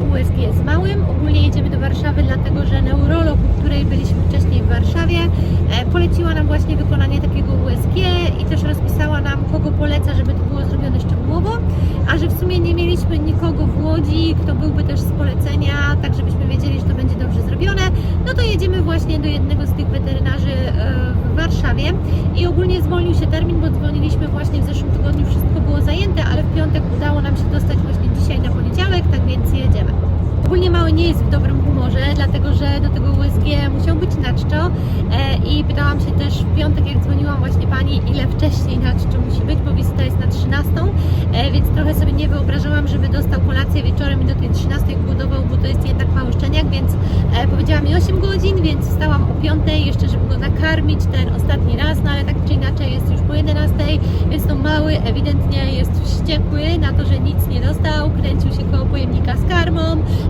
USG z małym. Ogólnie jedziemy do Warszawy dlatego, że neurolog, u której byliśmy wcześniej w Warszawie, e, poleciła nam właśnie wykonanie takiego USG i też rozpisała nam, kogo poleca, żeby to było zrobione szczegółowo, a że w sumie nie mieliśmy nikogo w Łodzi, kto byłby też z polecenia, tak żebyśmy wiedzieli, że to będzie dobrze zrobione, no to jedziemy właśnie do jednego z tych weterynarzy e, w Warszawie. I ogólnie zwolnił się termin, bo dzwoniliśmy właśnie w zeszłym tygodniu, wszystko było zajęte, ale w piątek udało nam się dostać właśnie dzisiaj na poniedziałek, tak więc jedziemy. Ogólnie mały nie jest w dobrym humorze, dlatego że do tego USG musiał być na czczo. E, i pytałam się też w piątek, jak dzwoniłam właśnie pani, ile wcześniej na czczo musi być, bo wizyta jest na 13, e, więc trochę sobie nie wyobrażałam, żeby dostał kolację wieczorem i do tej 13 głodował, bo to jest jednak mały szczeniak, więc e, powiedziała mi 8 godzin, więc wstałam o 5 jeszcze, żeby go nakarmić ten ostatni raz, no ale tak czy inaczej jest już po 11, więc to mały ewidentnie jest wściekły na to, że nic nie dostał, kręcił się koło pojemnika z karmą,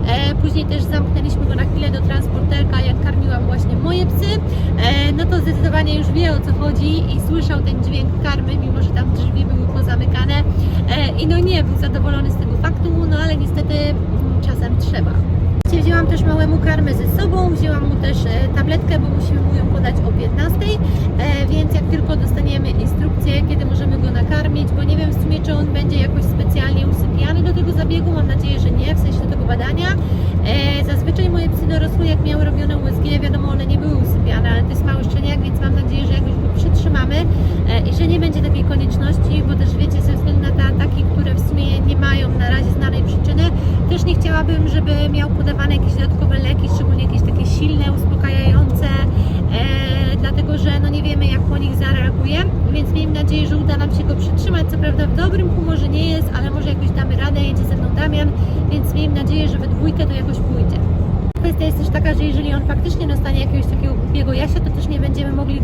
e, później też zamknęliśmy go na chwilę do transporterka, jak karmiłam właśnie moje psy, e, no to zdecydowanie już wie o co chodzi i słyszał ten dźwięk karmy, mimo że tam drzwi były pozamykane i no nie był zadowolony z tego faktu, no ale niestety mm, czasem trzeba. Wzięłam też małemu karmę ze sobą, wzięłam mu też e, tabletkę, bo musimy mu ją podać o 15, e, więc jak tylko dostaniemy instrukcję, kiedy możemy go nakarmić, bo nie wiem w sumie, czy on będzie jakoś specjalnie usypiany do tego zabiegu, mam nadzieję, że nie, w sensie do tego badania. E, Zazwyczaj moje psy dorosłe, jak miały robione USG, wiadomo, one nie były usypiane, ale to jest mały szczeniak, więc mam nadzieję, że chciałabym, żeby miał podawane jakieś dodatkowe leki, szczególnie jakieś takie silne, uspokajające, e, dlatego że no nie wiemy jak po nich zareaguje, więc miejmy nadzieję, że uda nam się go przytrzymać. Co prawda w dobrym humorze nie jest, ale może jakoś damy radę, jedzie ze mną Damian, więc miejmy nadzieję, że we dwójkę to jakoś pójdzie. Kwestia jest też taka, że jeżeli on faktycznie dostanie jakiegoś takiego głupiego jasia, to też nie będziemy mogli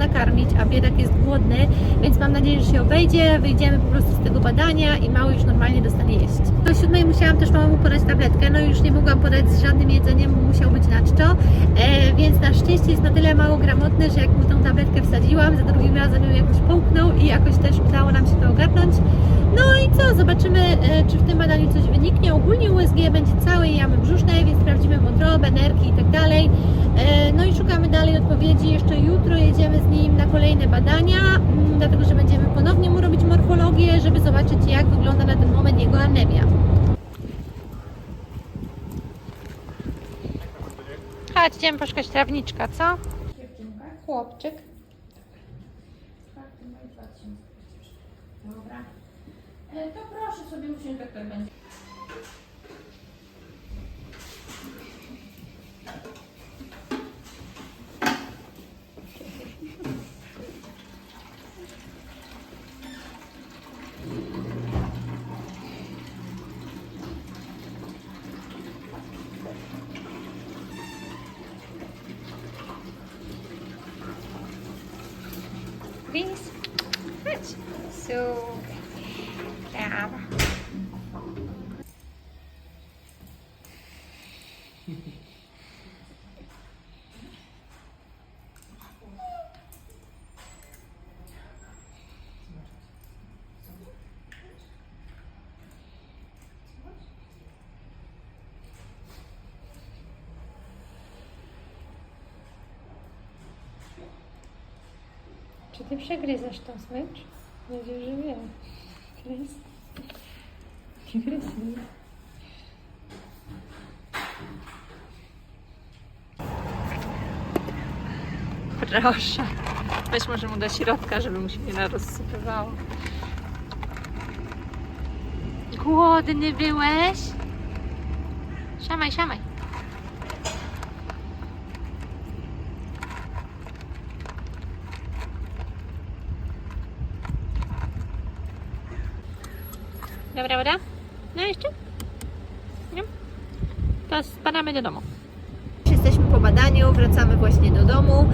nakarmić, a biedak jest głodny, więc mam nadzieję, że się obejdzie, wyjdziemy po prostu z tego badania i mały już normalnie dostanie jeść. Do siódmej musiałam też małemu podać tabletkę, no już nie mogłam podać z żadnym jedzeniem, musiał być na czczo, e, więc na szczęście jest na tyle mało gramotny, że jak mu tą tabletkę wsadziłam, za drugim razem ją jakoś połknął i jakoś też udało nam się to ogarnąć. No i co, zobaczymy, e, czy w tym badaniu coś wyniknie. Ogólnie USG będzie całej jamy brzusznej, więc sprawdzimy wątrobę, nerki i tak dalej. E, No i szukamy dalej odpowiedzi. Jeszcze jutro jedziemy z kolejne badania, mm, dlatego że będziemy ponownie mu robić morfologię, żeby zobaczyć, jak wygląda na ten moment jego anemia. Chodź, idziemy poszukać trawniczka, co? Chłopczyk. Dobra. E, To proszę sobie usiąść, doktor będzie. Czy ty przegryzasz tą smycz? Nadzieję, że nie. Gryz. Nie gryzj. Proszę. Weź może mu do środka, żeby mu się nie narozsypywało. Głodny byłeś? Szamaj, szamaj. Dobra, woda? No jeszcze? Nie? To spadamy do domu. Badaniu, wracamy właśnie do domu.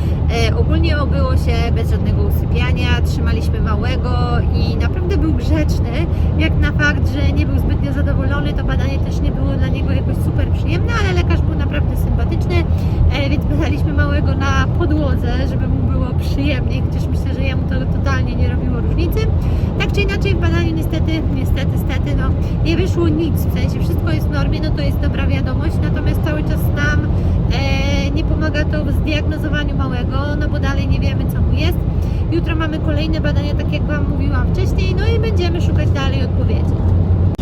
E, ogólnie obyło się bez żadnego usypiania, trzymaliśmy małego i naprawdę był grzeczny. Jak na fakt, że nie był zbytnio zadowolony, to badanie też nie było dla niego jakoś super przyjemne, ale lekarz był naprawdę sympatyczny, e, więc badaliśmy małego na podłodze, żeby mu było przyjemniej, chociaż myślę, że jemu to totalnie nie robiło różnicy. Tak czy inaczej w badaniu niestety niestety, stety, no nie wyszło nic, w sensie wszystko jest w normie, no to jest dobra wiadomość, natomiast cały czas nam to w zdiagnozowaniu małego, no bo dalej nie wiemy co mu jest. Jutro mamy kolejne badania, tak jak Wam mówiłam wcześniej, no i będziemy szukać dalej odpowiedzi.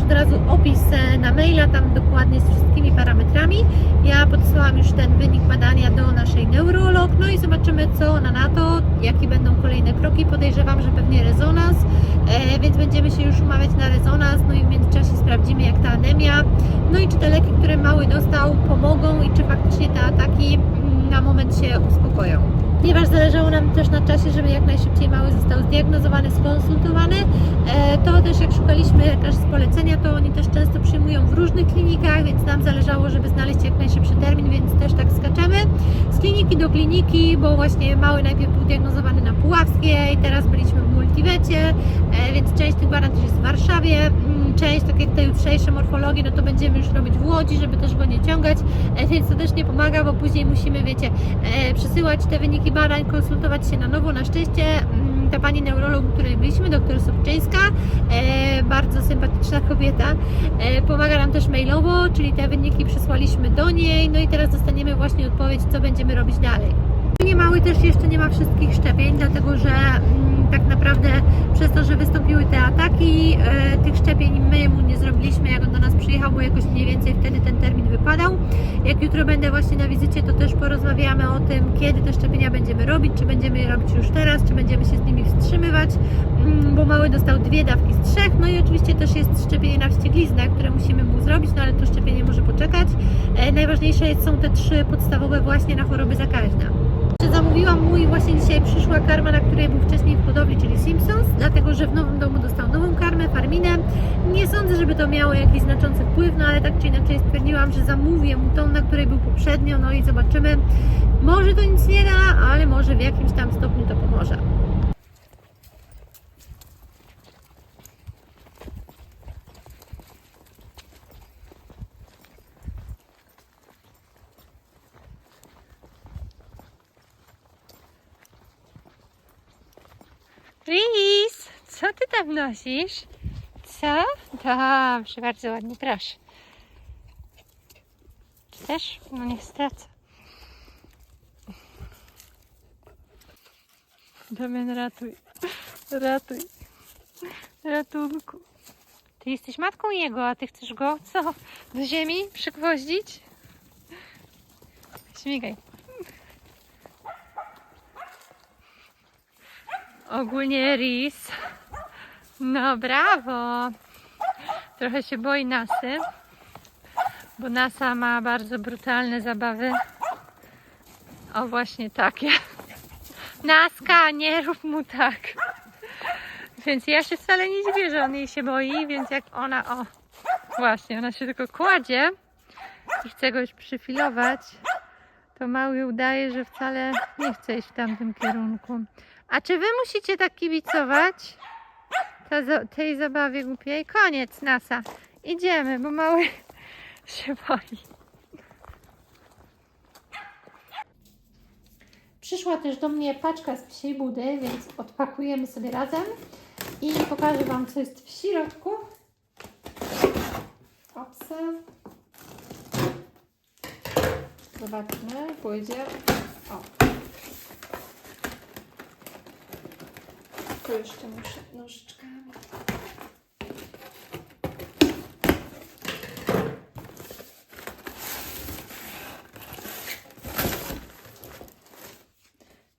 Od razu opis e, na maila, tam dokładnie z wszystkimi parametrami. Ja podsyłam już ten wynik badania do naszej neurolog, no i zobaczymy co ona na to, jakie będą kolejne kroki. Podejrzewam, że pewnie rezonans, e, więc będziemy się już umawiać na rezonans, no i w międzyczasie sprawdzimy jak ta anemia, no i czy te leki, które mały dostał pomogą i czy faktycznie te ataki moment się uspokoją. Ponieważ zależało nam też na czasie, żeby jak najszybciej mały został zdiagnozowany, skonsultowany, e, to też jak szukaliśmy lekarzy z polecenia, to oni też często przyjmują w różnych klinikach, więc nam zależało, żeby znaleźć jak najszybszy termin, więc też tak skaczemy z kliniki do kliniki, bo właśnie mały najpierw był diagnozowany na Puławskiej, teraz byliśmy w Multiwecie, e, więc część tych badań też jest w Warszawie, mm, część, tak jak te jutrzejsze morfologie, no to będziemy już robić w Łodzi, żeby też go nie ciągać, e, więc to też nie pomaga, bo później musimy, wiecie, e, przesyłać te wyniki badań, konsultować się na nowo. Na szczęście mm, ta pani neurolog, której byliśmy, doktor Sobczyńska, e, bardzo sympatyczna kobieta, pomaga nam też mailowo, czyli te wyniki przesłaliśmy do niej, no i teraz dostaniemy właśnie odpowiedź, co będziemy robić dalej. Nie mały też jeszcze nie ma wszystkich szczepień, dlatego że mm, tak naprawdę przez to, że wystąpiły te ataki, e, tych szczepień my mu nie zrobiliśmy, jak on do nas przyjechał, bo jakoś mniej więcej wtedy ten termin wypadał. Jak jutro będę właśnie na wizycie, to też porozmawiamy o tym, kiedy te szczepienia będziemy robić, czy będziemy je robić już teraz, czy będziemy się z nimi wstrzymywać, mm, bo mały dostał dwie dawki z trzech, no i oczywiście też jest szczepienie na wściegliznę, które musimy mu zrobić, no ale to szczepienie może poczekać. E, Najważniejsze są te trzy podstawowe właśnie na choroby zakaźne. Jeszcze zamówiłam mu właśnie dzisiaj przyszła karma, na której był wcześniej w hodowli, czyli Simpsons, dlatego że w nowym domu dostał nową karmę, farminę. Nie sądzę, żeby to miało jakiś znaczący wpływ, no ale tak czy inaczej stwierdziłam, że zamówię mu tą, na której był poprzednio, no i zobaczymy. Może to nic nie da, ale może w jakimś tam stopniu to pomoże. Riz, co ty tam nosisz? Co? Dobrze, bardzo ładnie, proszę. Chcesz? No nie stracę. Damian, ratuj. Ratuj. Ratunku. Ty jesteś matką jego, a ty chcesz go co? Do ziemi przygwoździć? Śmigaj. Ogólnie Riz. No brawo. Trochę się boi Nasy, bo Nasa ma bardzo brutalne zabawy. O właśnie takie. Naska, nie rób mu tak. Więc ja się wcale nie dziwię, że on jej się boi, więc jak ona, o, właśnie, ona się tylko kładzie i chce go już przyfilować, to mały udaje, że wcale nie chce iść w tamtym kierunku. A czy wy musicie tak kibicować? Tej zabawie głupiej? Koniec, NASA. Idziemy, bo mały się boi. Przyszła też do mnie paczka z psiej budy, więc odpakujemy sobie razem i pokażę Wam, co jest w środku. Opsa. Zobaczmy, pójdzie. O. Tu jeszcze muszę nożyczkami.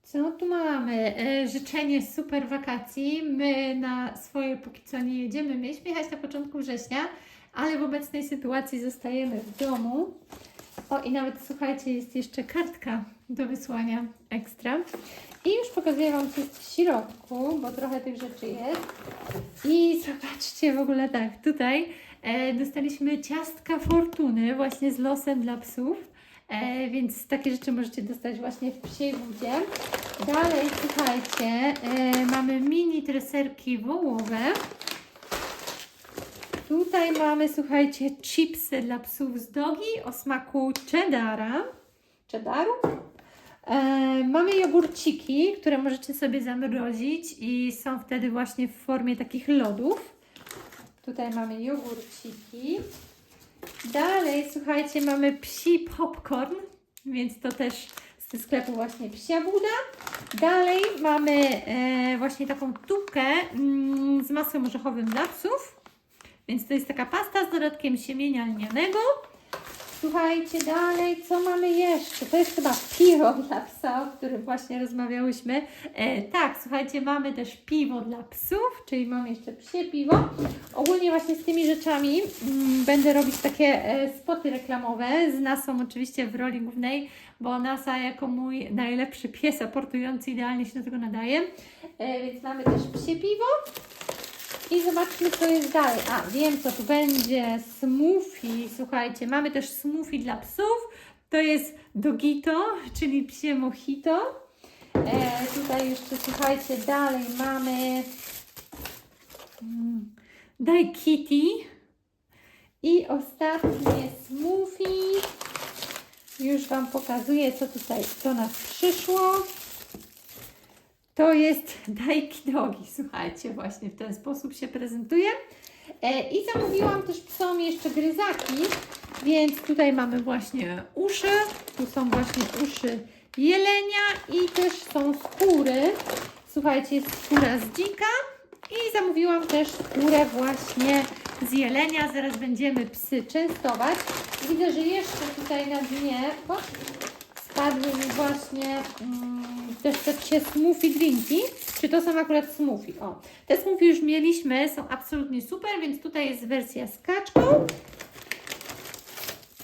Co tu mamy? E, Życzenie super wakacji. My na swoje póki co nie jedziemy. Mieliśmy jechać na początku września, ale w obecnej sytuacji zostajemy w domu. O i nawet słuchajcie, jest jeszcze kartka do wysłania ekstra. I już pokazuję Wam, co w środku, bo trochę tych rzeczy jest. I zobaczcie w ogóle tak, tutaj e, dostaliśmy ciastka fortuny właśnie z losem dla psów. E, więc takie rzeczy możecie dostać właśnie w psiej budzie. Dalej, słuchajcie, e, mamy mini treserki wołowe. Tutaj mamy, słuchajcie, chipsy dla psów z dogi o smaku cheddara. Cheddaru? E, mamy jogurciki, które możecie sobie zamrozić i są wtedy właśnie w formie takich lodów. Tutaj mamy jogurciki. Dalej, słuchajcie, mamy psi popcorn, więc to też ze sklepu właśnie psia buda. Dalej mamy e, właśnie taką tubkę mm, z masłem orzechowym dla psów. Więc to jest taka pasta z dodatkiem siemienia lnianego. Słuchajcie, dalej, co mamy jeszcze? To jest chyba piwo dla psa, o którym właśnie rozmawiałyśmy. E, tak, słuchajcie, mamy też piwo dla psów, czyli mam jeszcze psie piwo. Ogólnie właśnie z tymi rzeczami mm, będę robić takie e, spoty reklamowe z Nasą oczywiście w roli głównej, bo Nasa jako mój najlepszy pies aportujący idealnie się do tego nadaje. E, więc mamy też psie piwo. I zobaczmy, co jest dalej. A, wiem, co tu będzie. Smoothie. Słuchajcie, mamy też smoothie dla psów. To jest dogito, czyli psie mojito. E, tutaj jeszcze, słuchajcie, dalej mamy mm, Daj Kitty. I ostatnie smoothie. Już Wam pokazuję, co tutaj do nas przyszło. To jest Daiki Dogi, słuchajcie, właśnie w ten sposób się prezentuje. I zamówiłam też psom jeszcze gryzaki, więc tutaj mamy właśnie uszy, tu są właśnie uszy jelenia i też są skóry. Słuchajcie, jest skóra z dzika i zamówiłam też skórę właśnie z jelenia. Zaraz będziemy psy częstować. Widzę, że jeszcze tutaj na dnie o, spadły mi właśnie mm, też te psie smoothie drinki. Czy to są akurat smoothie? O, te smoothie już mieliśmy, są absolutnie super, więc tutaj jest wersja z kaczką.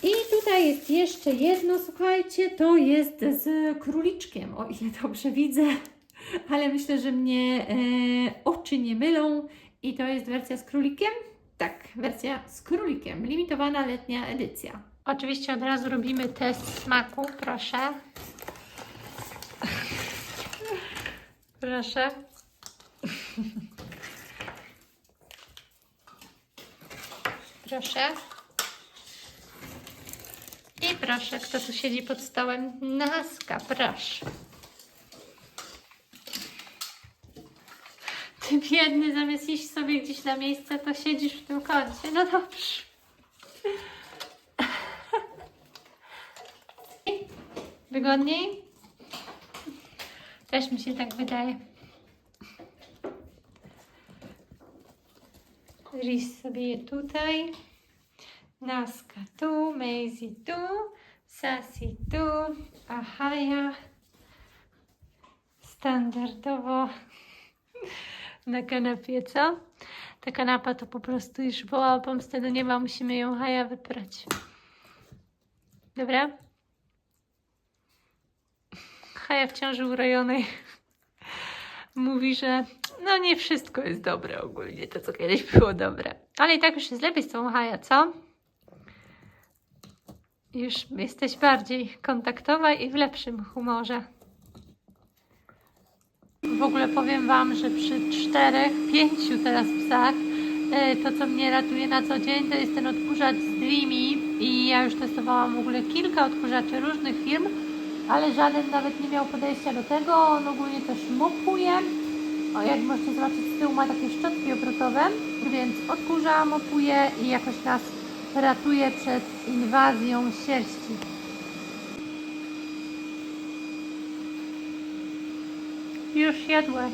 I tutaj jest jeszcze jedno, słuchajcie, to jest z króliczkiem, o ile dobrze widzę, ale myślę, że mnie e, oczy nie mylą. I to jest wersja z królikiem? Tak, wersja z królikiem, limitowana letnia edycja. Oczywiście od razu robimy test smaku, proszę. Proszę. Proszę. I proszę, kto tu siedzi pod stołem? Naska, proszę. Ty biedny, zamiast iść sobie gdzieś na miejsce, to siedzisz w tym kącie. No dobrze. Wygodniej? Też mi się tak wydaje. Riz sobie tutaj. Naska tu, Maisie tu, Sassy tu, Ahaja standardowo na kanapie, co? Ta kanapa to po prostu już woła pomstę do nieba, musimy ją Haja wyprać. Dobra? Haja w ciąży urojonej mówi, że no nie wszystko jest dobre ogólnie, to co kiedyś było dobre. Ale i tak już jest lepiej z tą Haja, co? Już jesteś bardziej kontaktowa i w lepszym humorze. W ogóle powiem Wam, że przy czterech, pięciu teraz psach, e, to co mnie ratuje na co dzień, to jest ten odkurzacz z Dreamy i ja już testowałam w ogóle kilka odkurzaczy różnych firm, ale żaden nawet nie miał podejścia do tego. On ogólnie też mopuje. O, jak możecie zobaczyć z tyłu ma takie szczotki obrotowe, więc odkurza, mopuje i jakoś nas ratuje przed inwazją sierści. Już jadłaś.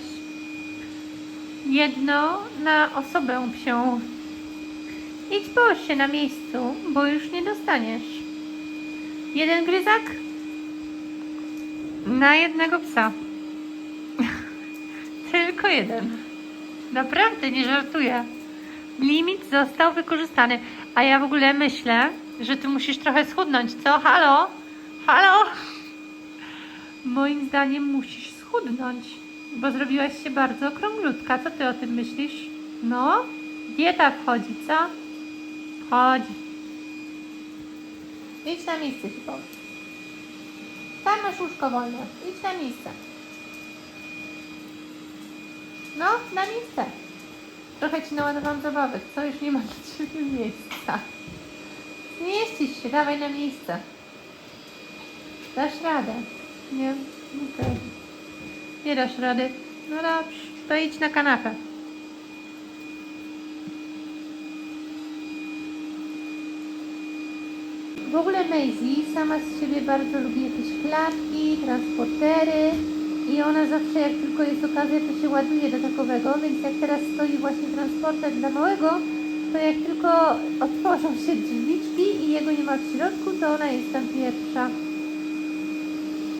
Jedno na osobę psią. Idź połóż się na miejscu, bo już nie dostaniesz. Jeden gryzak na jednego psa. Tylko jeden. Naprawdę nie żartuję. Limit został wykorzystany. A ja w ogóle myślę, że ty musisz trochę schudnąć, co? Halo? Halo? Moim zdaniem musisz schudnąć, bo zrobiłaś się bardzo okrąglutka. Co ty o tym myślisz? No? Dieta wchodzi, co? Wchodzi. Idź na miejsce, powiem. Tam masz łóżko wolne. Idź na miejsce. No, na miejsce. Trochę ci naładowałam zabawek, co? Już nie ma dla ciebie miejsca. Zmieścisz się, dawaj na miejsce. Dasz radę. Nie? Nie dasz rady. No dobrze, to idź na kanapę. W ogóle Maisie sama z siebie bardzo lubi jakieś klatki, transportery i ona zawsze jak tylko jest okazja, to się ładuje do takowego, więc jak teraz stoi właśnie transporter dla małego, to jak tylko otworzą się drzwiczki i jego nie ma w środku, to ona jest tam pierwsza.